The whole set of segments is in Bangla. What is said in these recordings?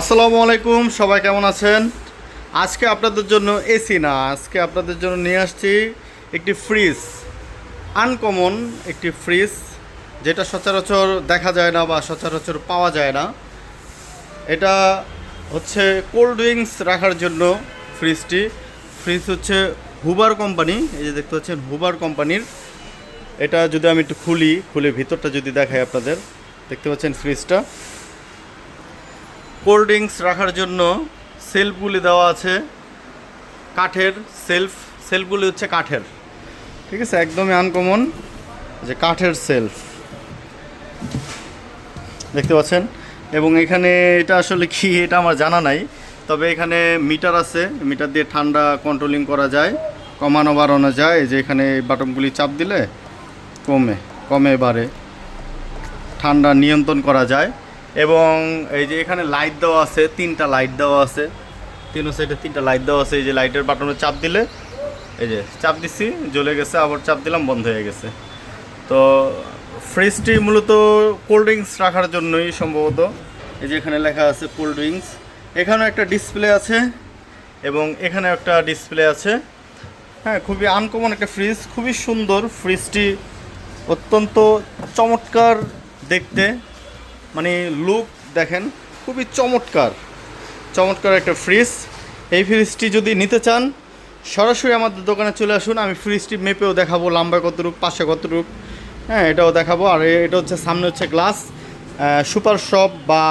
আসসালামু আলাইকুম, সবাই কেমন আছেন? আজকে আপনাদের জন্য এসি না, আজকে আপনাদের জন্য নিয়ে আসছি একটি ফ্রিজ আনকমন একটি ফ্রিজ যেটা সচরাচর দেখা যায় না বা সচরাচর পাওয়া যায় না। এটা হচ্ছে কোল্ড ড্রিঙ্কস রাখার জন্য ফ্রিজটি ফ্রিজ হচ্ছে হুবার কোম্পানি এই যে দেখতে পাচ্ছেন হুবার কোম্পানির এটা যদি আমি একটু খুলি, খুলে ভিতরটা যদি দেখাই আপনাদের, দেখতে পাচ্ছেন ফ্রিজটা কোল্ড ড্রিঙ্কস রাখার জন্য সেলফগুলি দেওয়া আছে। কাঠের সেলফ, সেলফগুলি হচ্ছে কাঠের। ঠিক আছে? একদমই আনকমন যে কাঠের সেলফ। দেখতে পাচ্ছেন? এবং এখানে এটা আসলে কি, এটা আমার জানা নাই। তবে এখানে মিটার আছে। মিটার দিয়ে ঠান্ডা কন্ট্রোলিং করা যায়, কমানো বাড়ানো যায়। যে এখানে বাটনগুলি চাপ দিলে কমে কমে বাড়ে। ঠান্ডা নিয়ন্ত্রণ করা যায়। এবং এই যে এখানে লাইট দেওয়া আছে, তিনটা লাইট দেওয়া আছে। তিন সাইডে তিনটা লাইট দেওয়া আছে, এই যে লাইটের বাটনে চাপ দিলে, এই যে চাপ দিচ্ছি জ্বলে গেছে, আবার চাপ দিলাম, বন্ধ হয়ে গেছে। তো ফ্রিজটি মূলত কোল্ড ড্রিঙ্কস রাখার জন্যই সম্ভবত। এই যে এখানে লেখা আছে কোল্ড ড্রিঙ্কস এখানেও একটা ডিসপ্লে আছে এবং এখানে একটা ডিসপ্লে আছে। হ্যাঁ খুবই আনকমন একটা ফ্রিজ খুবই সুন্দর। ফ্রিজটি অত্যন্ত চমৎকার দেখতে। মানে লুক দেখেন খুবই চমৎকার। চমৎকার একটা ফ্রিজ এই ফ্রিজটি যদি নিতে চান, সরাসরি আমাদের দোকানে চলে আসুন। আমি ফ্রিজটি মেপেও দেখাবো লম্বা কতটুক, পাশে কতটুক। হ্যাঁ এটাও দেখাবো। আর এটা হচ্ছে, সামনে হচ্ছে গ্লাস সুপার শপ বা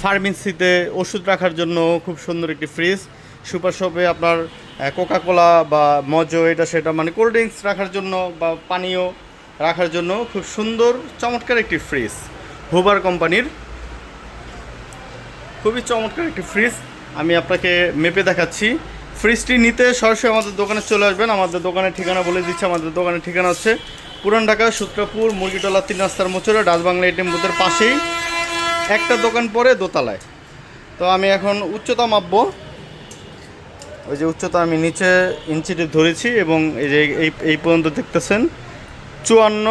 ফার্মেসিতে ওষুধ রাখার জন্য খুব সুন্দর একটি ফ্রিজ সুপার শপে আপনার কোকাকোলা বা মজো এটা সেটা মানে কোল্ড ড্রিঙ্কস রাখার জন্য বা পানীয় রাখার জন্য খুব সুন্দর, চমৎকার একটি ফ্রিজ হুবার কোম্পানির খুবই চমৎকার একটি ফ্রিজ আমি আপনাকে মেপে দেখাচ্ছি। ফ্রিজটি নিতে সরাসরি আমাদের দোকানে চলে আসবেন। আমাদের দোকানের ঠিকানা বলে দিচ্ছি, আমাদের দোকানের ঠিকানা হচ্ছে পুরান ঢাকা, সূত্রপুর, মুরগিটলা, তিন রাস্তার মোচরে ডাচবাংলা এটিএম বুথের পাশেই। একটা দোকান পরে দোতলায়। তো আমি এখন উচ্চতা মাপবো। ওই যে উচ্চতা আমি নিচে ইঞ্চিটি ধরেছি এবং এই যে এই পর্যন্ত দেখতেছেন, চুয়ান্ন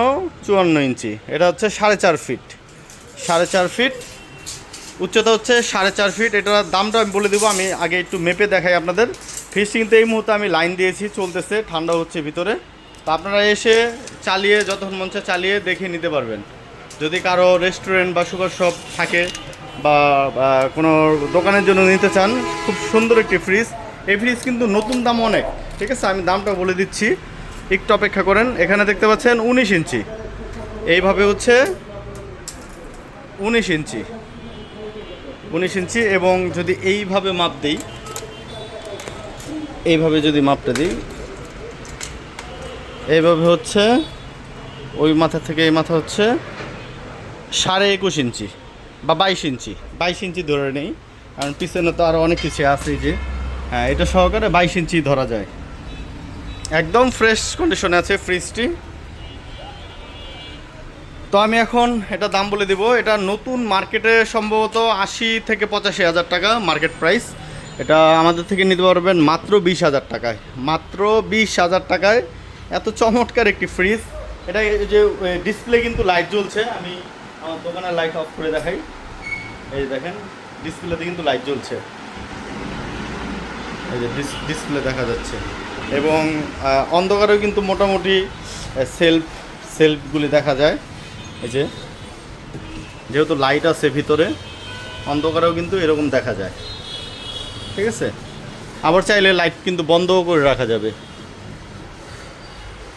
চুয়ান্ন ইঞ্চি। এটা হচ্ছে সাড়ে চার ফিট সাড়ে চার ফিট উচ্চতা হচ্ছে সাড়ে চার ফিট এটার দামটা আমি বলে দেবো, আমি আগে একটু মেপে দেখাই আপনাদের। কিন্তু এই মুহূর্তে আমি লাইন দিয়েছি, চলতেছে, ঠান্ডা হচ্ছে ভিতরে। তো আপনারা এসে চালিয়ে, যতক্ষণ চায় চালিয়ে দেখে নিতে পারবেন। যদি কারও রেস্টুরেন্ট বা সুগার শপ থাকে বা কোনো দোকানের জন্য নিতে চান, খুব সুন্দর একটি ফ্রিজ এই ফ্রিজ কিন্তু নতুন দাম অনেক, ঠিক আছে? আমি দামটা বলে দিচ্ছি। একটু অপেক্ষা করেন। এখানে দেখতে পাচ্ছেন উনিশ ইঞ্চি। এইভাবে হচ্ছে উনিশ ইঞ্চি। উনিশ ইঞ্চি এবং যদি এইভাবে মাপ দিই, এইভাবে যদি মাপটা দিই, এইভাবে হচ্ছে, ওই মাথা থেকে এই মাথা হচ্ছে সাড়ে একুশ ইঞ্চি বা বাইশ ইঞ্চি। বাইশ ইঞ্চি ধরে নেই, কারণ পিছনে তো আরও অনেক কিছু আছে যে। হ্যাঁ এটা সহকারে বাইশ ইঞ্চি ধরা যায়। একদম ফ্রেশ কন্ডিশনে আছে ফ্রিজটি তো আমি এখন এটা দাম বলে দিব। এটা নতুন মার্কেটে সম্ভবত আশি থেকে পঁচাশি হাজার টাকা মার্কেট প্রাইস। এটা আমাদের থেকে নিতে পারবেন মাত্র বিশ হাজার টাকায়। মাত্র বিশ হাজার টাকায়। এত চমৎকার একটি ফ্রিজ এটা যে ডিসপ্লে কিন্তু লাইট জ্বলছে। আমি আমার দোকানের লাইট অফ করে দেখাই। এই যে দেখেন ডিসপ্লেতে কিন্তু লাইট জ্বলছে। এই যে ডিসপ্লে দেখা যাচ্ছে। এবং অন্ধকারেও কিন্তু মোটামুটি সেলফ সেলফগুলি দেখা যায়। এই যে, যেহেতু লাইট আছে ভিতরে, অন্ধকারেও কিন্তু এরকম দেখা যায়। ঠিক আছে? আবার চাইলে লাইট কিন্তু বন্ধও করে রাখা যাবে।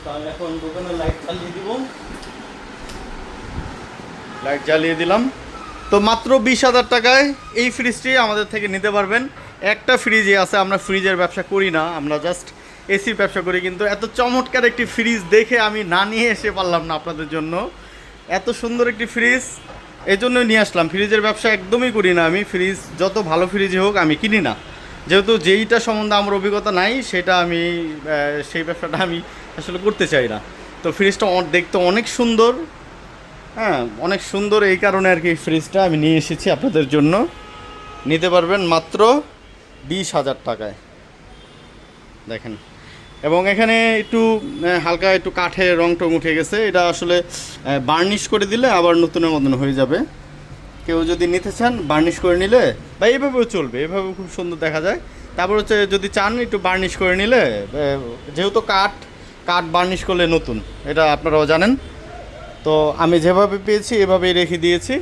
তাহলে এখন দোকানের লাইট জ্বালিয়ে দিব। লাইট জ্বালিয়ে দিলাম। তো মাত্র বিশ হাজার টাকায় এই ফ্রিজটি আমাদের থেকে নিতে পারবেন। একটা ফ্রিজই আছে, আমরা ফ্রিজের ব্যবসা করি না, আমরা জাস্ট এসির ব্যবসা করি, কিন্তু এত চমৎকার একটি ফ্রিজ দেখে আমি না নিয়ে এসে পারলাম না আপনাদের জন্য। এত সুন্দর একটি ফ্রিজ এই জন্যই নিয়ে আসলাম। ফ্রিজের ব্যবসা একদমই করি না আমি। ফ্রিজ যত ভালো ফ্রিজই হোক, আমি কিনি না। যেহেতু যেইটা সম্বন্ধে আমার অভিজ্ঞতা নাই, সেটা আমি সেই ব্যবসাটা আমি আসলে করতে চাই না। তো ফ্রিজটা দেখতে অনেক সুন্দর। হ্যাঁ অনেক সুন্দর এই কারণে আর কি ফ্রিজটা আমি নিয়ে এসেছি আপনাদের জন্য। নিতে পারবেন মাত্র বিশ হাজার টাকায়। দেখেন। এবং এখানে একটু হালকা একটু কাঠের রং টং উঠে গেছে। এটা আসলে বার্নিশ করে দিলে আবার নতুনের মতন হয়ে যাবে। কেউ যদি নিতে চান, বার্নিশ করে নিলে, বা এইভাবেও চলবে এইভাবেও খুব সুন্দর দেখা যায়। তারপর হচ্ছে, যদি চান একটু বার্নিশ করে নিলে যেহেতু কাঠ কাঠ বার্নিশ করলে নতুন, এটা আপনারাও জানেন। তো আমি যেভাবে পেয়েছি, এভাবেই রেখে দিয়েছি।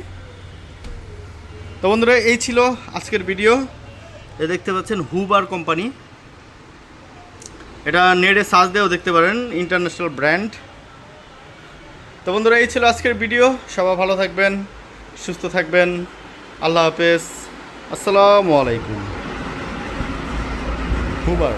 তো বন্ধুরা, এই ছিল আজকের ভিডিও। এ, দেখতে পাচ্ছেন হুবার কোম্পানি। এটা নেটে সার্চ দিয়েও দেখতে পারেন ইন্টারন্যাশনাল ব্র্যান্ড তো বন্ধুরা, এই ছিল আজকের ভিডিও সবাই ভালো থাকবেন, সুস্থ থাকবেন। আল্লাহ হাফেজ। আসসালামু আলাইকুম। হুবার